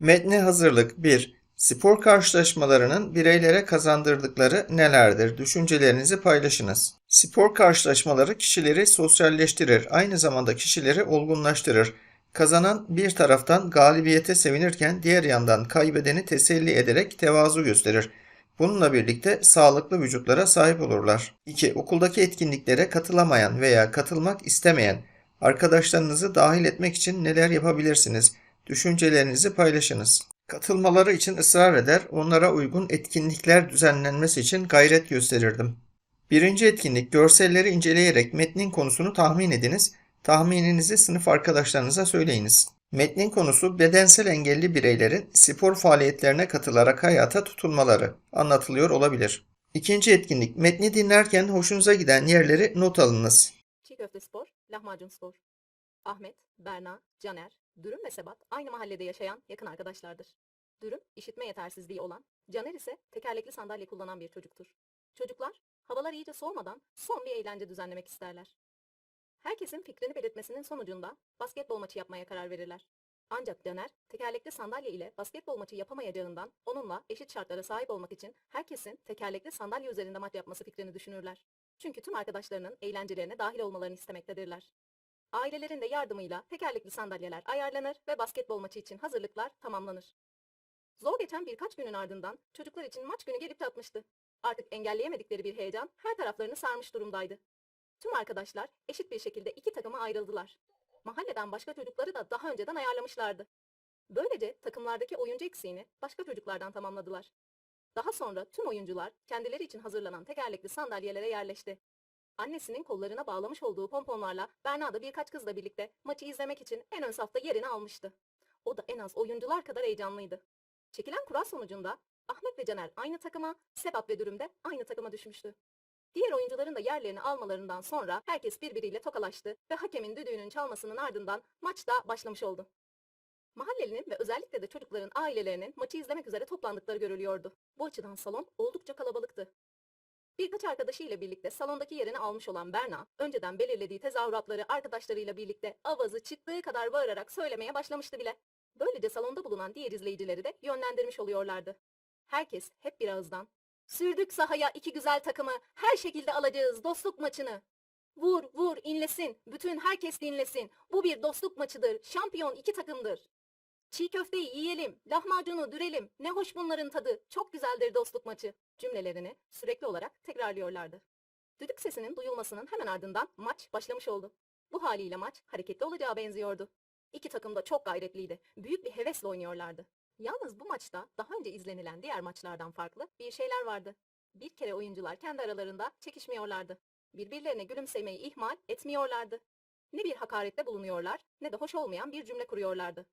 Metne hazırlık 1. Spor karşılaşmalarının bireylere kazandırdıkları nelerdir? Düşüncelerinizi paylaşınız. Spor karşılaşmaları kişileri sosyalleştirir, aynı zamanda kişileri olgunlaştırır. Kazanan bir taraftan galibiyete sevinirken diğer yandan kaybedeni teselli ederek tevazu gösterir. Bununla birlikte sağlıklı vücutlara sahip olurlar. 2. Okuldaki etkinliklere katılamayan veya katılmak istemeyen arkadaşlarınızı dahil etmek için neler yapabilirsiniz? Düşüncelerinizi paylaşınız. Katılmaları için ısrar eder, onlara uygun etkinlikler düzenlenmesi için gayret gösterirdim. Birinci etkinlik, görselleri inceleyerek metnin konusunu tahmin ediniz. Tahmininizi sınıf arkadaşlarınıza söyleyiniz. Metnin konusu bedensel engelli bireylerin spor faaliyetlerine katılarak hayata tutunmaları anlatılıyor olabilir. İkinci etkinlik, metni dinlerken hoşunuza giden yerleri not alınız. Çiğ köfte spor, lahmacun spor. Ahmet, Berna, Caner, Dürüm ve Sebat aynı mahallede yaşayan yakın arkadaşlardır. Dürüm, işitme yetersizliği olan, Caner ise tekerlekli sandalye kullanan bir çocuktur. Çocuklar, havalar iyice soğumadan son bir eğlence düzenlemek isterler. Herkesin fikrini belirtmesinin sonucunda basketbol maçı yapmaya karar verirler. Ancak Caner, tekerlekli sandalye ile basketbol maçı yapamayacağından onunla eşit şartlara sahip olmak için herkesin tekerlekli sandalye üzerinde maç yapması fikrini düşünürler. Çünkü tüm arkadaşlarının eğlencelerine dahil olmalarını istemektedirler. Ailelerin de yardımıyla tekerlekli sandalyeler ayarlanır ve basketbol maçı için hazırlıklar tamamlanır. Zor geçen birkaç günün ardından çocuklar için maç günü gelip tatmıştı. Artık engelleyemedikleri bir heyecan her taraflarını sarmış durumdaydı. Tüm arkadaşlar eşit bir şekilde iki takıma ayrıldılar. Mahalleden başka çocukları da daha önceden ayarlamışlardı. Böylece takımlardaki oyuncu eksiğini başka çocuklardan tamamladılar. Daha sonra tüm oyuncular kendileri için hazırlanan tekerlekli sandalyelere yerleşti. Annesinin kollarına bağlamış olduğu pomponlarla Berna da birkaç kızla birlikte maçı izlemek için en ön safta yerini almıştı. O da en az oyuncular kadar heyecanlıydı. Çekilen kura sonucunda Ahmet ve Caner aynı takıma, Sebat ve Dürüm de aynı takıma düşmüştü. Diğer oyuncuların da yerlerini almalarından sonra herkes birbiriyle tokalaştı ve hakemin düdüğünün çalmasının ardından maç da başlamış oldu. Mahallelinin ve özellikle de çocukların ailelerinin maçı izlemek üzere toplandıkları görülüyordu. Bu açıdan salon oldukça kalabalıktı. Birkaç arkadaşıyla birlikte salondaki yerini almış olan Berna, önceden belirlediği tezahüratları arkadaşlarıyla birlikte avazı çıktığı kadar bağırarak söylemeye başlamıştı bile. Böylece salonda bulunan diğer izleyicileri de yönlendirmiş oluyorlardı. Herkes hep bir ağızdan Sürdük sahaya iki güzel takımı. Her şekilde alacağız dostluk maçını. Vur vur inlesin. Bütün herkes dinlesin. Bu bir dostluk maçıdır. Şampiyon iki takımdır. Çiğ köfteyi yiyelim. Lahmacunu dürelim. Ne hoş bunların tadı. Çok güzeldir dostluk maçı. Cümlelerini sürekli olarak tekrarlıyorlardı. Düdük sesinin duyulmasının hemen ardından maç başlamış oldu. Bu haliyle maç hareketli olacağı benziyordu. İki takım da çok gayretliydi. Büyük bir hevesle oynuyorlardı. Yalnız bu maçta daha önce izlenilen diğer maçlardan farklı bir şeyler vardı. Bir kere oyuncular kendi aralarında çekişmiyorlardı. Birbirlerine gülümsemeyi ihmal etmiyorlardı. Ne bir hakarette bulunuyorlar ne de hoş olmayan bir cümle kuruyorlardı.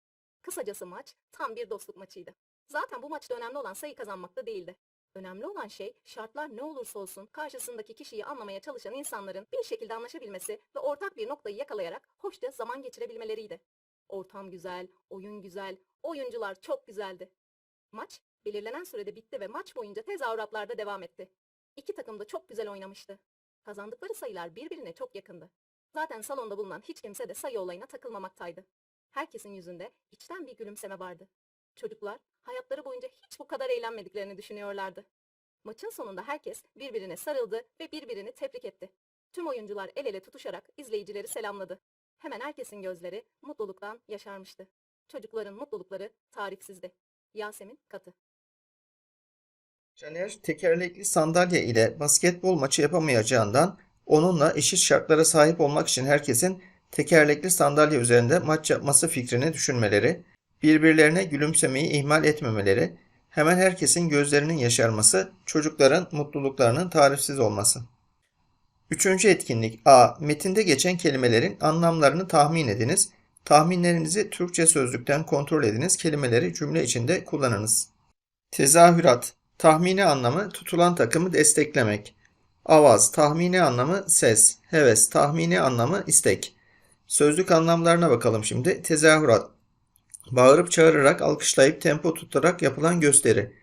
Kısacası maç tam bir dostluk maçıydı. Zaten bu maçta önemli olan sayı kazanmakta değildi. Önemli olan şey şartlar ne olursa olsun karşısındaki kişiyi anlamaya çalışan insanların bir şekilde anlaşabilmesi ve ortak bir noktayı yakalayarak hoşça zaman geçirebilmeleriydi. Ortam güzel, oyun güzel, oyuncular çok güzeldi. Maç belirlenen sürede bitti ve maç boyunca tezahüratlarda devam etti. İki takım da çok güzel oynamıştı. Kazandıkları sayılar birbirine çok yakındı. Zaten salonda bulunan hiç kimse de sayı olayına takılmamaktaydı. Herkesin yüzünde içten bir gülümseme vardı. Çocuklar hayatları boyunca hiç bu kadar eğlenmediklerini düşünüyorlardı. Maçın sonunda herkes birbirine sarıldı ve birbirini tebrik etti. Tüm oyuncular el ele tutuşarak izleyicileri selamladı. Hemen herkesin gözleri mutluluktan yaşarmıştı. Çocukların mutlulukları tarifsizdi. Yasemin Katı Caner tekerlekli sandalye ile basketbol maçı yapamayacağından onunla eşit şartlara sahip olmak için herkesin tekerlekli sandalye üzerinde maç yapması fikrini düşünmeleri, birbirlerine gülümsemeyi ihmal etmemeleri, hemen herkesin gözlerinin yaşarması, çocukların mutluluklarının tarifsiz olması. Üçüncü etkinlik A. Metinde geçen kelimelerin anlamlarını tahmin ediniz. Tahminlerinizi Türkçe sözlükten kontrol ediniz. Kelimeleri cümle içinde kullanınız. Tezahürat. Tahmini anlamı tutulan takımı desteklemek. Avaz. Tahmini anlamı ses. Heves. Tahmini anlamı istek. Sözlük anlamlarına bakalım şimdi. Tezahürat. Bağırıp çağırarak, alkışlayıp tempo tutarak yapılan gösteri.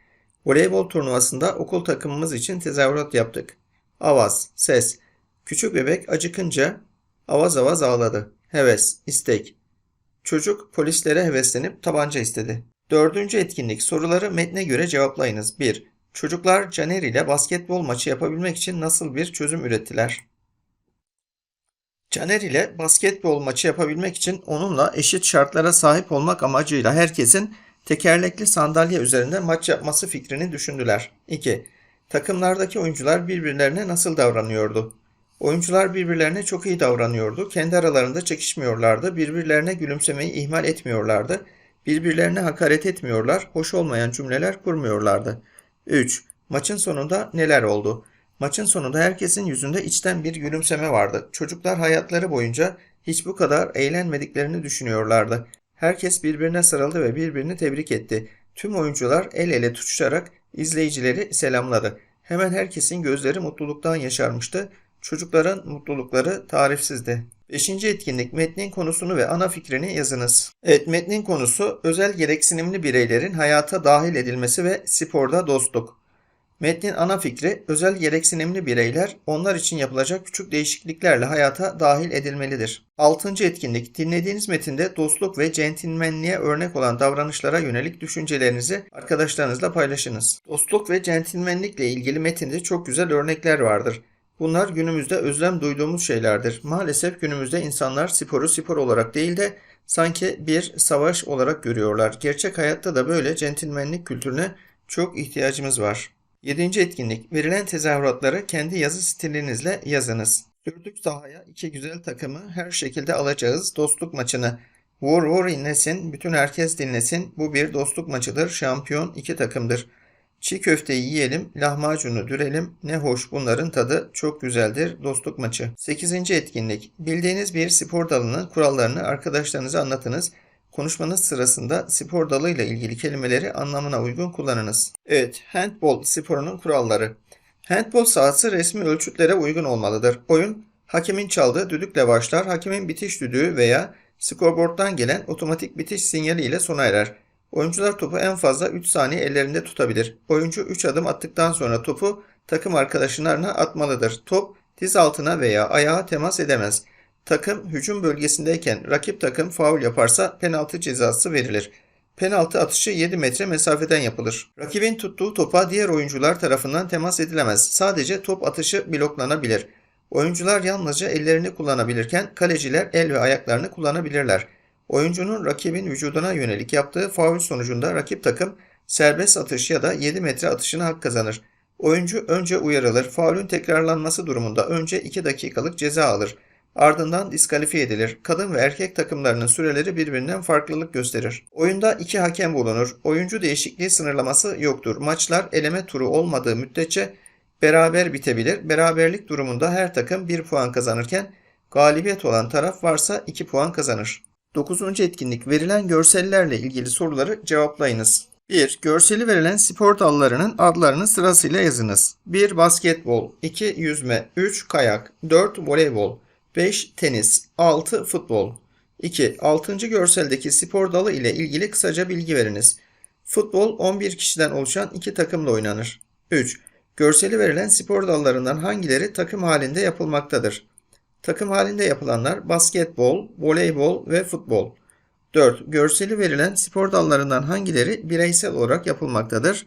Voleybol turnuvasında okul takımımız için tezahürat yaptık. Avaz, ses. Küçük bebek acıkınca avaz avaz ağladı. Heves, istek. Çocuk polislere heveslenip tabanca istedi. Dördüncü etkinlik soruları metne göre cevaplayınız. 1. Çocuklar Caner ile basketbol maçı yapabilmek için nasıl bir çözüm ürettiler? Caner ile basketbol maçı yapabilmek için onunla eşit şartlara sahip olmak amacıyla herkesin tekerlekli sandalye üzerinde maç yapması fikrini düşündüler. 2. Takımlardaki oyuncular birbirlerine nasıl davranıyordu? Oyuncular birbirlerine çok iyi davranıyordu. Kendi aralarında çekişmiyorlardı. Birbirlerine gülümsemeyi ihmal etmiyorlardı. Birbirlerine hakaret etmiyorlar. Hoş olmayan cümleler kurmuyorlardı. 3. Maçın sonunda neler oldu? Maçın sonunda herkesin yüzünde içten bir gülümseme vardı. Çocuklar hayatları boyunca hiç bu kadar eğlenmediklerini düşünüyorlardı. Herkes birbirine sarıldı ve birbirini tebrik etti. Tüm oyuncular el ele tutuşarak izleyicileri selamladı. Hemen herkesin gözleri mutluluktan yaşarmıştı. Çocukların mutlulukları tarifsizdi. Beşinci etkinlik metnin konusunu ve ana fikrini yazınız. Evet metnin konusu özel gereksinimli bireylerin hayata dahil edilmesi ve sporda dostluk. Metnin ana fikri özel gereksinimli bireyler onlar için yapılacak küçük değişikliklerle hayata dahil edilmelidir. Altıncı etkinlik dinlediğiniz metinde dostluk ve centilmenliğe örnek olan davranışlara yönelik düşüncelerinizi arkadaşlarınızla paylaşınız. Dostluk ve centilmenlikle ilgili metinde çok güzel örnekler vardır. Bunlar günümüzde özlem duyduğumuz şeylerdir. Maalesef günümüzde insanlar sporu spor olarak değil de sanki bir savaş olarak görüyorlar. Gerçek hayatta da böyle centilmenlik kültürüne çok ihtiyacımız var. Yedinci etkinlik. Verilen tezahüratları kendi yazı stilinizle yazınız. Sürdük sahaya iki güzel takımı her şekilde alacağız. Dostluk maçını. Vur vur inlesin, bütün herkes dinlesin. Bu bir dostluk maçıdır. Şampiyon iki takımdır. Çiğ köfteyi yiyelim, lahmacunu dürelim. Ne hoş bunların tadı çok güzeldir. Dostluk maçı. 8. etkinlik. Bildiğiniz bir spor dalının kurallarını arkadaşlarınıza anlatınız. Konuşmanız sırasında spor dalıyla ilgili kelimeleri anlamına uygun kullanınız. Evet, handbol sporunun kuralları. Handbol sahası resmi ölçütlere uygun olmalıdır. Oyun, hakemin çaldığı düdükle başlar. Hakemin bitiş düdüğü veya skorboarddan gelen otomatik bitiş sinyali ile sona erer. Oyuncular topu en fazla 3 saniye ellerinde tutabilir. Oyuncu 3 adım attıktan sonra topu takım arkadaşlarına atmalıdır. Top diz altına veya ayağa temas edemez. Takım hücum bölgesindeyken rakip takım faul yaparsa penaltı cezası verilir. Penaltı atışı 7 metre mesafeden yapılır. Rakibin tuttuğu topa diğer oyuncular tarafından temas edilemez. Sadece top atışı bloklanabilir. Oyuncular yalnızca ellerini kullanabilirken kaleciler el ve ayaklarını kullanabilirler. Oyuncunun rakibin vücuduna yönelik yaptığı faul sonucunda rakip takım serbest atış ya da 7 metre atışına hak kazanır. Oyuncu önce uyarılır. Faulün tekrarlanması durumunda önce 2 dakikalık ceza alır. Ardından diskalifiye edilir. Kadın ve erkek takımlarının süreleri birbirinden farklılık gösterir. Oyunda iki hakem bulunur. Oyuncu değişikliği sınırlaması yoktur. Maçlar eleme turu olmadığı müddetçe beraber bitebilir. Beraberlik durumunda her takım 1 puan kazanırken galibiyet olan taraf varsa 2 puan kazanır. 9. etkinlik verilen görsellerle ilgili soruları cevaplayınız. 1. Görseli verilen spor dallarının adlarını sırasıyla yazınız. 1. Basketbol 2. Yüzme 3. Kayak 4. Voleybol 5. Tenis 6. Futbol 2. 6. görseldeki spor dalı ile ilgili kısaca bilgi veriniz. Futbol 11 kişiden oluşan iki takımla oynanır. 3. Görseli verilen spor dallarından hangileri takım halinde yapılmaktadır? Takım halinde yapılanlar basketbol, voleybol ve futbol. 4. Görseli verilen spor dallarından hangileri bireysel olarak yapılmaktadır?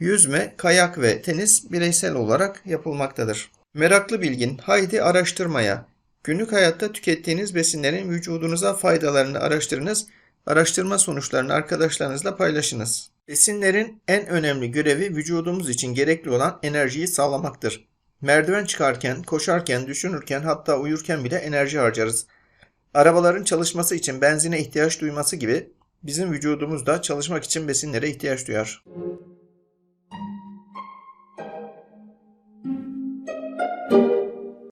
Yüzme, kayak ve tenis bireysel olarak yapılmaktadır. Meraklı bilgin, haydi araştırmaya. Günlük hayatta tükettiğiniz besinlerin vücudunuza faydalarını araştırınız. Araştırma sonuçlarını arkadaşlarınızla paylaşınız. Besinlerin en önemli görevi vücudumuz için gerekli olan enerjiyi sağlamaktır. Merdiven çıkarken, koşarken, düşünürken hatta uyurken bile enerji harcarız. Arabaların çalışması için benzine ihtiyaç duyması gibi bizim vücudumuz da çalışmak için besinlere ihtiyaç duyar.